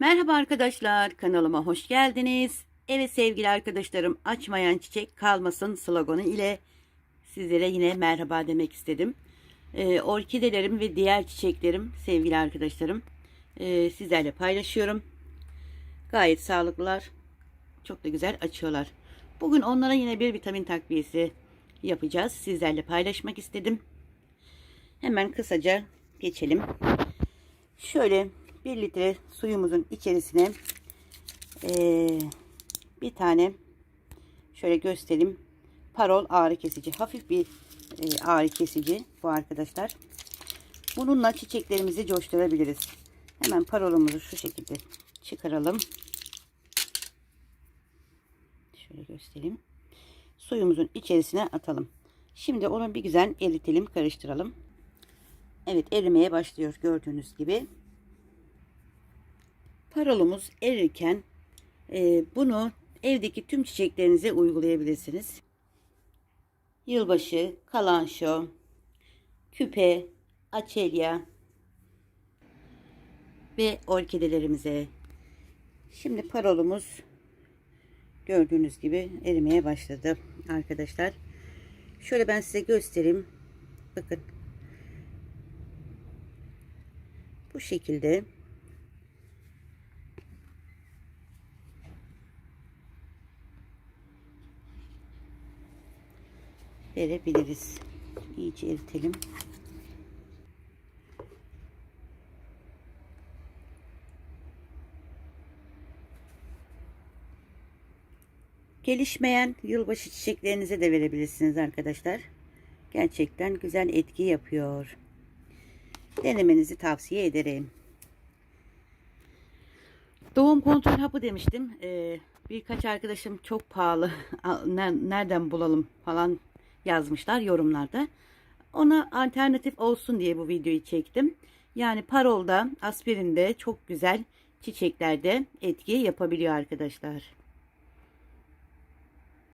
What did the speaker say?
Merhaba arkadaşlar, kanalıma hoş geldiniz. Evet sevgili arkadaşlarım, açmayan çiçek kalmasın sloganı ile sizlere yine merhaba demek istedim. Ee, orkidelerim ve diğer çiçeklerim sevgili arkadaşlarım ee, sizlerle paylaşıyorum. Gayet sağlıklılar, çok da güzel açıyorlar. Bugün onlara yine bir vitamin takviyesi yapacağız. Sizlerle paylaşmak istedim. Hemen kısaca geçelim. Şöyle 1 litre suyumuzun içerisine eee, bir tane şöyle göstereyim. Parol ağrı kesici. Hafif bir eee, ağrı kesici bu arkadaşlar. Bununla çiçeklerimizi coşturabiliriz. Hemen parolumuzu şu şekilde çıkaralım. Şöyle göstereyim. Suyumuzun içerisine atalım. Şimdi onu bir güzel eritelim, karıştıralım. Evet erimeye başlıyor gördüğünüz gibi. Parolumuz erirken e, bunu evdeki tüm çiçeklerinize uygulayabilirsiniz. Yılbaşı, kalanşo, küpe, açelya ve orkidelerimize. Şimdi parolumuz gördüğünüz gibi erimeye başladı arkadaşlar. Şöyle ben size göstereyim. Bakın. Bu şekilde verebiliriz. İyice eritelim. Gelişmeyen yılbaşı çiçeklerinize de verebilirsiniz arkadaşlar. Gerçekten güzel etki yapıyor. Denemenizi tavsiye ederim. Doğum kontrol hapı demiştim. Ee, birkaç arkadaşım çok pahalı. Ne- Nereden bulalım falan yazmışlar yorumlarda. Ona alternatif olsun diye bu videoyu çektim. Yani parolda, aspirinde çok güzel çiçeklerde etki yapabiliyor arkadaşlar.